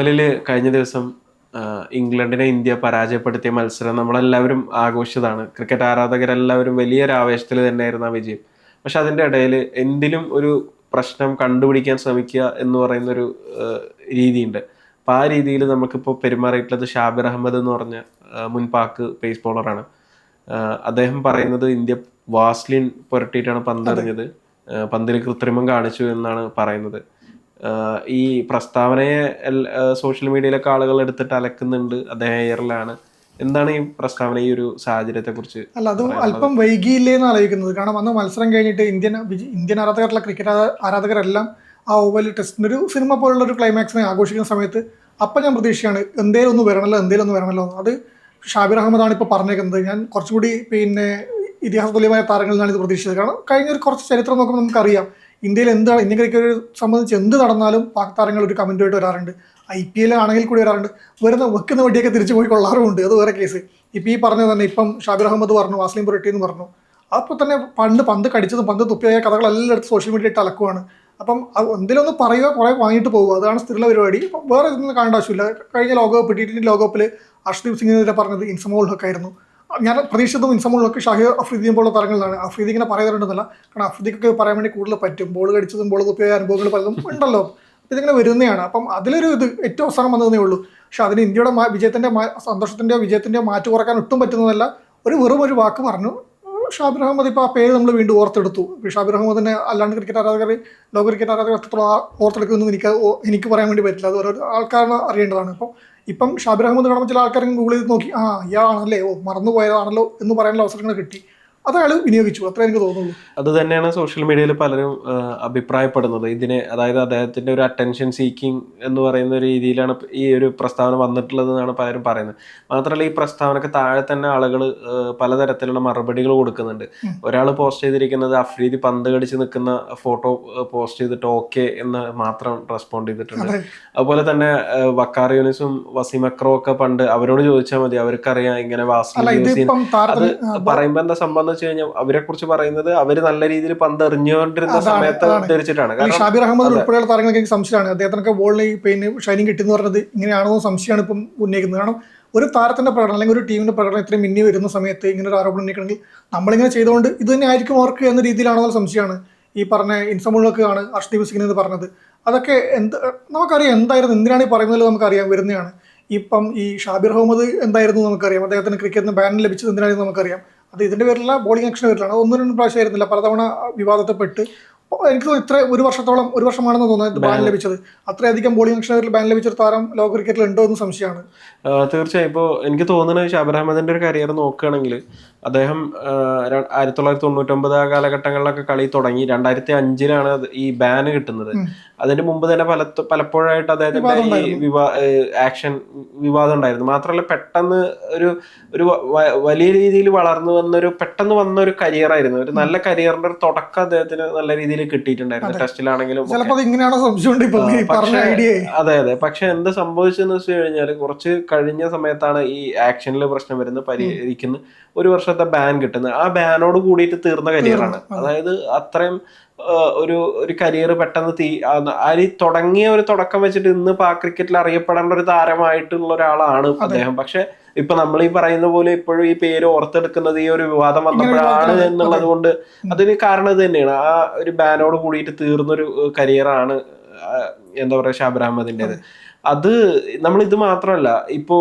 ഓവലിൽ കഴിഞ്ഞ ദിവസം ഇംഗ്ലണ്ടിനെ ഇന്ത്യ പരാജയപ്പെടുത്തിയ മത്സരം നമ്മളെല്ലാവരും ആഘോഷിച്ചതാണ്. ക്രിക്കറ്റ് ആരാധകരെല്ലാവരും വലിയൊരു ആവേശത്തിൽ തന്നെയായിരുന്നു ആ വിജയം. പക്ഷെ അതിന്റെ ഇടയിൽ എന്തിലും ഒരു പ്രശ്നം കണ്ടുപിടിക്കാൻ ശ്രമിക്കുക എന്ന് പറയുന്നൊരു ഒരു രീതിയുണ്ട്. അപ്പോൾ ആ രീതിയിൽ നമുക്കിപ്പോൾ പെരുമാറിയിട്ടുള്ളത് ഷാബിർ അഹമ്മദ് എന്ന് പറഞ്ഞ മുൻ പാക്ക് പേസ് ബോളറാണ് അദ്ദേഹം പറയുന്നത് ഇന്ത്യ വാസ്ലിൻ പുരട്ടിയിട്ടാണ് പന്തറിഞ്ഞത്. പന്തിൽ കൃത്രിമം കാണിച്ചു എന്നാണ് പറയുന്നത്. ഈ പ്രസ്താവനയെ സോഷ്യൽ മീഡിയയിലൊക്കെ ആളുകൾ എടുത്തിട്ട് അലക്കുന്നുണ്ട് അദ്ദേഹം എയറിലാണ് എന്താണ് ഈ പ്രസ്താവന ഈ ഒരു സാഹചര്യത്തെ കുറിച്ച് അല്ല അത് അല്പം വൈകിയില്ലേ എന്ന് ആലോചിക്കുന്നത്. കാരണം അന്ന് മത്സരം കഴിഞ്ഞിട്ട് ഇന്ത്യൻ ഇന്ത്യൻ ആരാധകരുള്ള ക്രിക്കറ്റ് ആരാ- ആരാധകരെല്ലാം ആ ഓവൽ ടെസ്റ്റിന് ഒരു സിനിമ പോലുള്ള ഒരു ക്ലൈമാക്സിനെ ആഘോഷിക്കുന്ന സമയത്ത് അപ്പം ഞാൻ പ്രതീക്ഷയാണ് എന്തേലും ഒന്ന് വരണല്ലോ എന്തേലും ഒന്ന് വരണല്ലോ. അത് ഷാബിർ അഹമ്മദാണ് ഇപ്പോൾ പറഞ്ഞേക്കുന്നത്. ഞാൻ കുറച്ചുകൂടി പിന്നെ ഇതിഹാസ തുല്യമായ താരങ്ങളിൽ നിന്നാണ് ഇത് പ്രതീക്ഷിച്ചത്. കാരണം കഴിഞ്ഞ ഒരു കുറച്ച് ചരിത്രം നോക്കുമ്പോൾ നമുക്കറിയാം ഇന്ത്യയിൽ എന്താണ് ഇന്ത്യൻ ക്രിക്കറ്റ് സംബന്ധിച്ച് എന്ത് നടന്നാലും പാക് താരങ്ങൾ ഒരു കമന്റുമായിട്ട് വരാറുണ്ട്. ഐ പി എൽ ആണെങ്കിൽ കൂടി വരാറുണ്ട്. വരുന്ന വെക്കുന്ന വണ്ടിയൊക്കെ തിരിച്ചു പോയി കൊള്ളാറുമുണ്ട്. അത് വേറെ കേസ് ഇപ്പം ഈ പറഞ്ഞത് തന്നെ ഇപ്പം ഷാബിർ അഹമ്മദ് പറഞ്ഞു വാസ്ലിം പുരട്ടി എന്ന് പറഞ്ഞു. അപ്പോൾ തന്നെ പണ്ട് പന്ത് കടിച്ചതും പന്ത് തുപ്പിയായ കഥകളെല്ലാം എടുത്ത് സോഷ്യൽ മീഡിയ ഇട്ട് അലക്കുവാണ്. അപ്പം എന്തെങ്കിലും ഒന്ന് പറയുക കുറേ വാങ്ങിയിട്ട് പോകുക അതാണ് സ്ഥിരമുള്ള പരിപാടി. വേറെ ഇതൊന്നും കാണേണ്ട ആവശ്യമില്ല. കഴിഞ്ഞ ലോകകപ്പ് ടി ട്വന്റി ലോകകപ്പിൽ അർഷ്ദീപ് സിംഗിനെതിരെ പറഞ്ഞത് ഇൻസമോൾ ഹക്ക് ആയിരുന്നു. ഞാൻ പ്രതീക്ഷിച്ചതും ഇൻസമുള്ളൊക്കെ ഷാഹിർ അഫ്രീദിയും പോലുള്ള താരങ്ങളിലാണ്. അഫ്രീദി ഇങ്ങനെ പറയാറുണ്ടെന്നല്ല. കാരണം അഫ്രീദിക്കൊക്കെ പറയാൻ വേണ്ടി കൂടുതൽ പറ്റും. ബോൾ കടിച്ചതും ബോൾ തുപ്പിയ അനുഭവങ്ങൾ പലതും ഉണ്ടല്ലോ. ഇതിങ്ങനെ വരുന്നതാണ്. അപ്പം അതിലൊരു ഇത് ഏറ്റവും അവസാനം വന്നതേ ഉള്ളൂ. പക്ഷെ അതിന് ഇന്ത്യയുടെ വിജയത്തിന്റെ സന്തോഷത്തിന്റെയോ വിജയത്തിന്റെയോ മാറ്റ് കുറയ്ക്കാൻ ഒട്ടും പറ്റുന്നതല്ല. ഒരു വെറും ഒരു വാക്ക് പറഞ്ഞു ഷാബിർ അഹമ്മദ് ഇപ്പോൾ ആ പേര് നമ്മൾ വീണ്ടും ഓർത്തെടുത്തു. ഷാബിർ അഹമ്മദിനെ അല്ലാണ്ട് ക്രിക്കറ്റ് ആരാധകർ ലോക ക്രിക്കറ്റ് ആരാധകർ എത്രത്തോളം ഓർത്തെടുക്കുമെന്ന് എനിക്ക് എനിക്ക് പറയാൻ വേണ്ടി പറ്റില്ല. അത് ഓരോ ആൾക്കാരെ അറിയേണ്ടതാണ്. അപ്പോൾ ഇപ്പം ഷാബിർ അഹമ്മദ് കാണുമ്പോൾ ചില ആൾക്കാരും ഗൂഗിൾ ചെയ്ത് നോക്കി ആ ഇയാളാണല്ലേ? ഓ മറന്നു പോയതാണല്ലോ എന്ന് പറയാനുള്ള അവസരങ്ങൾ കിട്ടി. അത് അയാൾ വിനിയോഗിച്ചു. അത്ര എനിക്ക് തോന്നുന്നു അത് തന്നെയാണ് സോഷ്യൽ മീഡിയയിൽ പലരും അഭിപ്രായപ്പെടുന്നത്. ഇതിനെ അതായത് അദ്ദേഹത്തിന്റെ ഒരു അറ്റൻഷൻ സീക്കിംഗ് എന്ന് പറയുന്ന രീതിയിലാണ് ഈ ഒരു പ്രസ്താവന വന്നിട്ടുള്ളത് എന്നാണ് പലരും പറയുന്നത്. മാത്രമല്ല ഈ പ്രസ്താവനക്ക് താഴെ തന്നെ ആളുകൾ പലതരത്തിലുള്ള മറുപടികൾ കൊടുക്കുന്നുണ്ട്. ഒരാൾ പോസ്റ്റ് ചെയ്തിരിക്കുന്നത് അഫ്രീദി പന്ത് കടിച്ച് നിൽക്കുന്ന ഫോട്ടോ പോസ്റ്റ് ചെയ്തിട്ട് ഓക്കെ എന്ന് മാത്രം റെസ്പോണ്ട് ചെയ്തിട്ടുണ്ട്. അതുപോലെ തന്നെ വക്കാർ യൂണിസും വസീം അക്രോ ഒക്കെ പണ്ട് അവരോട് ചോദിച്ചാൽ മതി. അവർക്കറിയാം ഇങ്ങനെ വാസ്തു പറയുമ്പോൾ എന്താ അത് സംഭവം വെച്ച് കഴിഞ്ഞാൽ അവരെ കുറിച്ച് പറയുന്നത് അവർ നല്ല രീതിയിൽ പന്ത് എറിഞ്ഞുകൊണ്ടിരുന്ന സമയത്ത് ധരിച്ചിട്ടാണ്. ഷാബിർ അഹമ്മദ് ഉൾപ്പെടെയുള്ള താരങ്ങൾക്ക് എനിക്ക് സംശയമാണ്. അദ്ദേഹത്തിനൊക്കെ ബോളിൽ പിന്നെ ഷൈനിങ് കിട്ടുന്നു പറഞ്ഞത് ഇങ്ങനെയാണോ സംശയമാണ് ഇപ്പം ഉന്നയിക്കുന്നത്. കാരണം ഒരു താരത്തിന്റെ പ്രകടനം അല്ലെങ്കിൽ ഒരു ടീമിന്റെ പ്രകടനം ഇത്രയും മിന്നി വരുന്ന സമയത്ത് ഇങ്ങനെ ഒരു ആരോപണം ഉന്നയിക്കണമെങ്കിൽ നമ്മളിങ്ങനെ ചെയ്തുകൊണ്ട് ഇത് തന്നെ ആയിരിക്കും അവർക്ക് എന്ന രീതിയിലാണോ സംശയമാണ്. ഈ പറഞ്ഞ ഇൻസമുള്ളൊക്കെയാണ് അർഷ്ദീപ് സിംഗ് എന്ന് പറഞ്ഞത്. അതൊക്കെ എന്ത് നമുക്കറിയാം എന്തായിരുന്നു എന്തിനാണ് ഈ പറയുന്നത് നമുക്കറിയാം വരുന്നതാണ്. ഇപ്പം ഈ ഷാബിർ അഹമ്മദ് എന്തായിരുന്നു നമുക്കറിയാം. അദ്ദേഹത്തിന് ക്രിക്കറ്റിന് ബാൻ ലഭിച്ചത് എന്തിനാണെന്ന് നമുക്കറിയാം. അത് ഇതിന്റെ പേരിലുള്ള ബോളിംഗ് ആക്ഷൻ പേരിലാണ്. ഒന്നും രണ്ടും പ്രാവശ്യം ആയിരുന്നില്ല. പലതവണ വിവാദത്തെപ്പെട്ട് പെട്ട് എനിക്ക് ഇത്ര ഒരു വർഷത്തോളം ഒരു വർഷമാണെന്ന് തോന്നുന്നത് ബാൻ ലഭിച്ചത്. അത്രയധികം ബോളിംഗ് ആക്ഷൻ പേരിൽ ബാൻ ലഭിച്ച ഒരു താരം ലോക ക്രിക്കറ്റിൽ ഉണ്ടോ എന്ന് സംശയമാണ്. തീർച്ചയായും. ഇപ്പോൾ എനിക്ക് തോന്നുന്നത് ഷാബിർ അഹമ്മദിന്റെ ഒരു കരിയർ നോക്കുകയാണെങ്കിൽ അദ്ദേഹം ആയിരത്തി തൊള്ളായിരത്തി തൊണ്ണൂറ്റൊമ്പത് ആ കാലഘട്ടങ്ങളിലൊക്കെ കളി തുടങ്ങി. രണ്ടായിരത്തി അഞ്ചിലാണ് ഈ ബാൻ കിട്ടുന്നത്. അതിന് മുമ്പ് തന്നെ പല പലപ്പോഴായിട്ട് അദ്ദേഹത്തിന്റെ ഈ വിവാ ആക്ഷൻ വിവാദം ഉണ്ടായിരുന്നു. മാത്രമല്ല പെട്ടെന്ന് ഒരു ഒരു വലിയ രീതിയിൽ വളർന്നു വന്നൊരു പെട്ടെന്ന് വന്ന ഒരു കരിയർ ആയിരുന്നു. ഒരു നല്ല കരിയറിന്റെ ഒരു തുടക്കം അദ്ദേഹത്തിന് നല്ല രീതിയിൽ കിട്ടിയിട്ടുണ്ടായിരുന്നു. ടെസ്റ്റിലാണെങ്കിലും അത് അതെ പക്ഷെ എന്ത് സംഭവിച്ചെന്ന് വെച്ച് കഴിഞ്ഞാൽ കുറച്ച് കഴിഞ്ഞ സമയത്താണ് ഈ ആക്ഷനിൽ പ്രശ്നം വരുന്നത് പരിഹരിക്കുന്നത്. ഒരു വർഷത്തെ ബാൻ കിട്ടുന്നത്. ആ ബാനോട് കൂടിയിട്ട് തീർന്ന കരിയറാണ് അതായത് അത്രയും ഒരു ഒരു കരിയർ പെട്ടെന്ന് തീ ആ തുടങ്ങിയ ഒരു തുടക്കം വെച്ചിട്ട് ഇന്ന് പാ ക്രിക്കറ്റിൽ അറിയപ്പെടേണ്ട ഒരു താരമായിട്ടുള്ള ഒരാളാണ് അദ്ദേഹം. പക്ഷെ ഇപ്പൊ നമ്മൾ ഈ പറയുന്ന പോലെ ഇപ്പോഴും ഈ പേര് ഓർത്തെടുക്കുന്നത് ഈ ഒരു വിവാദം വന്നപ്പോഴാണ് എന്നുള്ളത് കൊണ്ട് അതിന് കാരണം ഇത് തന്നെയാണ്. ആ ഒരു ബാനോട് കൂടിയിട്ട് തീർന്നൊരു കരിയറാണ് എന്താ പറയാ ഷാബിർ അഹമ്മദിന്റേത് അത് നമ്മൾ ഇത് മാത്രമല്ല ഇപ്പോ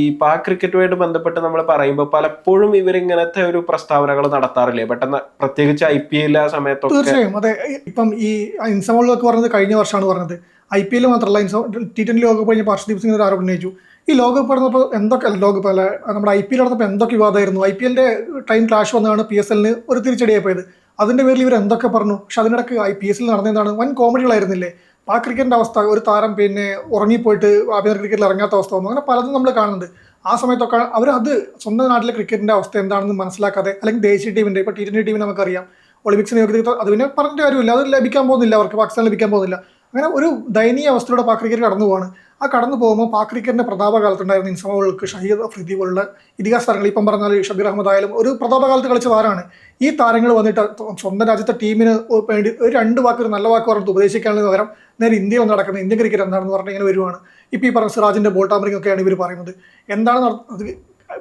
ഈ പാക് ക്രിക്കറ്റുമായിട്ട് ബന്ധപ്പെട്ട് നമ്മൾ പറയുമ്പോൾ പലപ്പോഴും ഇവരിങ്ങനത്തെ ഒരു പ്രസ്താവനകൾ നടത്താറില്ലേ? പെട്ടെന്ന് പ്രത്യേകിച്ച് ഐ പി എൽ ആ സമയത്തൊക്കെ തീർച്ചയായും. അതെ ഇപ്പം ഈ ഇൻസമോളിലൊക്കെ പറഞ്ഞത് കഴിഞ്ഞ വർഷമാണ് പറഞ്ഞത്. ഐ പി എൽ മാത്രമല്ല ഇൻസോ ടി ട്വന്റി ലോകകപ്പ് കഴിഞ്ഞപ്പോൾ ഹർഷദീപ് സിംഗ് ഒരു ആരോപണം ഉന്നയിച്ചു. ഈ ലോകകപ്പ് നടന്നപ്പോൾ എന്തൊക്കെ ലോകകപ്പ് അല്ല നമ്മുടെ ഐ പി എൽ നടന്നപ്പോൾ എന്തൊക്കെ വിവാദമായിരുന്നു? ഐ പി എല്ലിന്റെ ടൈം ക്ലാഷ് വന്നതാണ് പി എസ് എല്ലിന് ഒരു തിരിച്ചടിയായി പോയത്. അതിന്റെ പേരിൽ ഇവർ എന്തൊക്കെ പറഞ്ഞു? പക്ഷെ അതിനിടക്ക് ഐ പി എസ് എൽ നടന്നതാണ് വൻ കോമഡികളായിരുന്നില്ലേ? ആ ക്രിക്കറ്റിന്റെ അവസ്ഥ ഒരു താരം പിന്നെ ഉറങ്ങിപ്പോയിട്ട് ആഭ്യന്തര ക്രിക്കറ്റിൽ ഇറങ്ങാത്ത അവസ്ഥ വന്നു. അങ്ങനെ പലതും നമ്മൾ കാണുന്നുണ്ട്. ആ സമയത്തൊക്കെ അവർ അത് സ്വന്തം നാട്ടിലെ ക്രിക്കറ്റിന്റെ അവസ്ഥ എന്താണെന്ന് മനസ്സിലാക്കാതെ അല്ലെങ്കിൽ ദേശീയ ടീമിന്റെ ഇപ്പോൾ ടി ട്വന്റി ടീമിന് നമുക്കറിയാം. ഒളിമ്പിക്സ് യോഗ്യത അത് പിന്നെ പറഞ്ഞിട്ട് കാര്യമില്ല. അത് ലഭിക്കാൻ പോകുന്നില്ല അവർക്ക്. പാകിസ്ഥാൻ ലഭിക്കാൻ പോകുന്നില്ല. അങ്ങനെ ഒരു ദയനീയ അവസ്ഥയുടെ പാക് ക്രിക്കറ്റ് കടന്നു പോവാണ് ആ കടന്നു പോകുമ്പോൾ പാക് ക്രിക്കറ്റിന്റെ പ്രതാപകാലത്തുണ്ടായിരുന്ന ഇൻസമുകൾക്ക് ഷഹീദ് അഫ്രീദി പോലുള്ള ഇതിഹാസ താരങ്ങൾ ഇപ്പം പറഞ്ഞാൽ ഷബീർ അഹമ്മദ് ആയാലും ഒരു പ്രതാപകാലത്ത് കളിച്ച വാരാണ്. ഈ താരങ്ങൾ വന്നിട്ട് സ്വന്തം രാജ്യത്തെ ടീമിന് വേണ്ടി ഒരു രണ്ട് വാക്ക് ഒരു നല്ല വാക്ക് പറഞ്ഞിട്ട് ഉപദേശിക്കാനുള്ള പകരം നേരെ ഇന്ത്യയിൽ ഒന്ന് നടക്കുന്നത് ഇന്ത്യൻ ക്രിക്കറ്റ് എന്താണെന്ന് പറഞ്ഞ് ഇങ്ങനെ വരുവാണ്. ഇപ്പോൾ ഈ പറഞ്ഞ സിറാജിന്റെ ബോൾ ഒക്കെയാണ് ഇവർ പറയുന്നത്. എന്താണ് അത്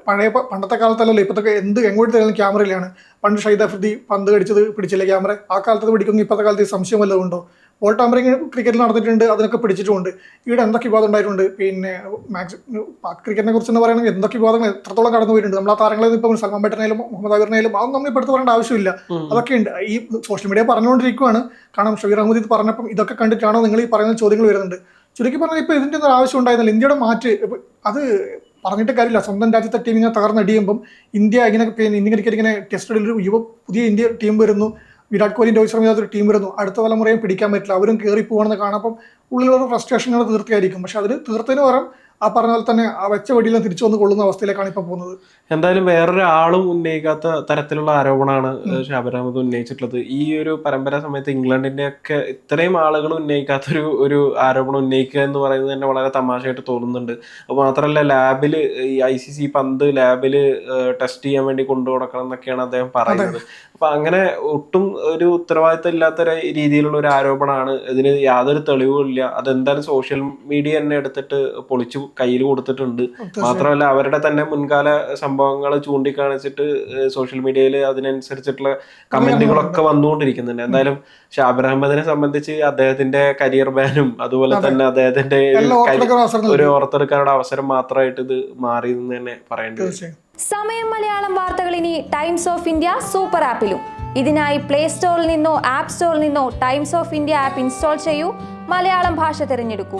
പഴയ പണ്ടത്തെ കാലത്തല്ലല്ലോ ഇപ്പോഴത്തെ എന്ത് എങ്ങോട്ട് തരുന്ന ക്യാമറയിലാണ് പണ്ട് ഷൈദ് അഫ്രീദി പന്ത് കടിച്ചത് പിടിച്ചില്ല ക്യാമറ ആ കാലത്ത് പിടിക്കുന്നു ഇപ്പോഴത്തെ കാലത്ത് സംശയം വല്ലതും ഉണ്ടോ? ബോൾ ടാമ്പറിംഗ് ക്രിക്കറ്റിൽ നടന്നിട്ടുണ്ട് അതിനൊക്കെ പിടിച്ചിട്ടുമുണ്ട് ഇവിടെ എന്തൊക്കെ വിവാദം ഉണ്ടായിട്ടുണ്ട്? പിന്നെ മാക്സ് പാക് ക്രിക്കറ്റിനെ കുറിച്ച് എന്ന് പറയുന്നത് എന്തൊക്കെ വിവാദങ്ങൾ എത്രത്തോളം കടന്നു പോയിട്ടുണ്ട്? നമ്മൾ ആ താരങ്ങളെ ഇപ്പം സൽമാൻ ബട്ടനായാലും മുഹമ്മദ് അബീറിനായാലും അതൊന്നും നമ്മൾ ഇപ്പോഴത്തെ പറയേണ്ട ആവശ്യമില്ല. അതൊക്കെ ഉണ്ട്. ഈ സോഷ്യൽ മീഡിയ പറഞ്ഞുകൊണ്ടിരിക്കുകയാണ് കാരണം ഷബീർ അഹമ്മദ് ഇത് പറഞ്ഞപ്പം ഇതൊക്കെ കണ്ടിട്ടാണോ നിങ്ങൾ ഈ പറയുന്ന ചോദ്യങ്ങൾ വരുന്നുണ്ട് ചുരുക്കി പറഞ്ഞാൽ ഇപ്പോൾ ഇതിന്റെ ഒന്നും ആവശ്യം ഉണ്ടായിരുന്നില്ല. ഇന്ത്യയുടെ മാറ്റ് അത് പറഞ്ഞിട്ട് കാര്യമില്ല. സ്വന്തം രാജ്യത്തെ ടീം ഇങ്ങനെ തകർന്നടിയുമ്പം ഇന്ത്യ ഇങ്ങനെ പിന്നെ ഇന്ത്യൻ ക്രിക്കറ്റ് ഇങ്ങനെ ടെസ്റ്റ് ഒരു യുവ പുതിയ ഇന്ത്യ ടീം വരുന്നു. വിരാട് കോഹ്ലി രോഹിത് ശർമ്മ ഒരു ടീം വരുന്നു. അടുത്ത തലമുറയും പിടിക്കാൻ പറ്റില്ല. അവരും കയറി പോകണമെന്ന് കാണുമ്പം ഉള്ളിലുള്ള ഫ്രസ്ട്രേഷനുകൾ തീർച്ചയായിരിക്കും പക്ഷെ അതിൽ തീർത്തതിന് പകരം ആ പറഞ്ഞ പോലെ തന്നെ ആ വെച്ച വെടിയിലും തിരിച്ചു വന്ന് കൊള്ളുന്ന അവസ്ഥയിലേക്കാണ് ഇപ്പൊ പോകുന്നത്. എന്തായാലും വേറൊരാളും ഉന്നയിക്കാത്ത തരത്തിലുള്ള ആരോപണമാണ് അഹമ്മദ് ഉന്നയിച്ചിട്ടുള്ളത്. ഈ ഒരു പരമ്പര സമയത്ത് ഇംഗ്ലണ്ടിന്റെ ഒക്കെ ഇത്രയും ആളുകൾ ഉന്നയിക്കാത്തൊരു ഒരു ആരോപണം ഉന്നയിക്കുക എന്ന് പറയുന്നത് തന്നെ വളരെ തമാശയായിട്ട് തോന്നുന്നുണ്ട്. അപ്പോൾ മാത്രമല്ല ലാബിൽ ഈ ഐ സി സി പന്ത് ലാബിൽ ടെസ്റ്റ് ചെയ്യാൻ വേണ്ടി കൊണ്ടു കൊടുക്കണം എന്നൊക്കെയാണ് അദ്ദേഹം പറയുന്നത്. അപ്പൊ അങ്ങനെ ഒട്ടും ഒരു ഉത്തരവാദിത്തം ഇല്ലാത്ത രീതിയിലുള്ള ഒരു ആരോപണമാണ്. ഇതിന് യാതൊരു തെളിവുമില്ല. അതെന്തായാലും സോഷ്യൽ മീഡിയ തന്നെ എടുത്തിട്ട് പൊളിച്ചു കയ്യിൽ കൊടുത്തിട്ടുണ്ട്. മാത്രമല്ല അവരുടെ തന്നെ മുൻകാല സംഭവങ്ങൾ ചൂണ്ടിക്കാണിച്ചിട്ട് സോഷ്യൽ മീഡിയയിൽ അതിനനുസരിച്ചിട്ടുള്ള കമന്റുകളൊക്കെ വന്നുകൊണ്ടിരിക്കുന്നുണ്ട്. എന്തായാലും ഷാബിർ അഹമ്മദിനെ സംബന്ധിച്ച് അദ്ദേഹത്തിന്റെ കരിയർ ബാനും അതുപോലെ തന്നെ അദ്ദേഹത്തിന്റെ ഒരു ഓർത്തെടുക്കാനുള്ള അവസരം മാത്രമായിട്ട് ഇത് മാറി എന്ന് തന്നെ പറയേണ്ടത് സമയം മലയാളം വാർത്തകൾ ഇനി ടൈംസ് ഓഫ് ഇന്ത്യ സൂപ്പർ ആപ്പിലും. ഇതിനായി പ്ലേ സ്റ്റോറിൽ നിന്നോ ആപ്പ് സ്റ്റോറിൽ നിന്നോ Times of India app install ചെയ്യൂ. മലയാളം ഭാഷ തിരഞ്ഞെടുക്കൂ.